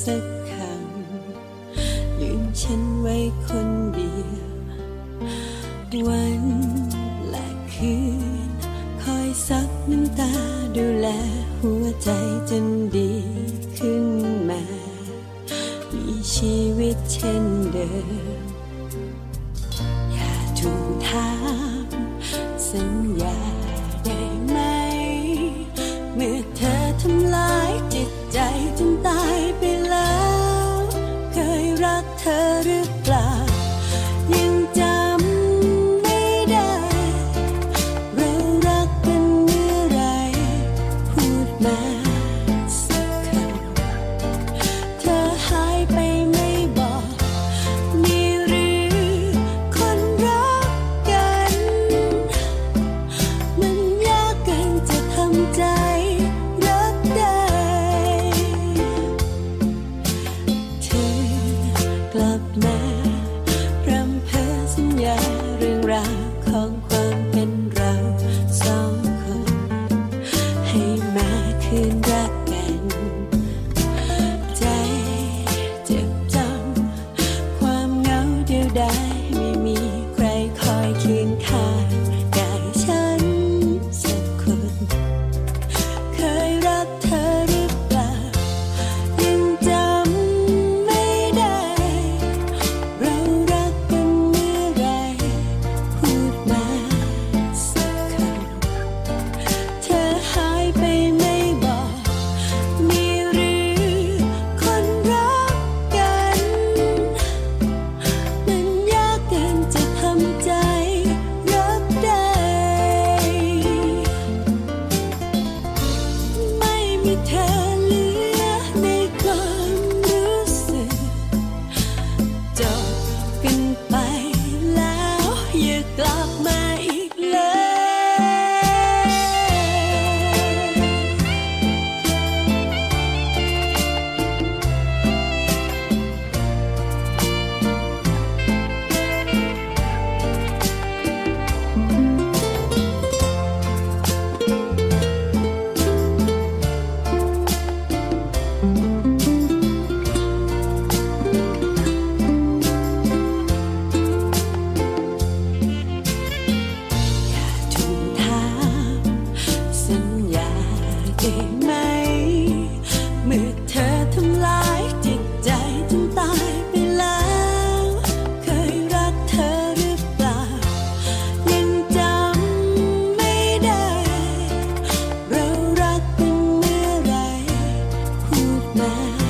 สักครั้งลืมฉันไว้คนเดียว วันและคืน คอยซักน้ำตาดูแลหัวใจจนดีขึ้นมา มีชีวิตเช่นเดิม อย่าทูกถามสัญญา there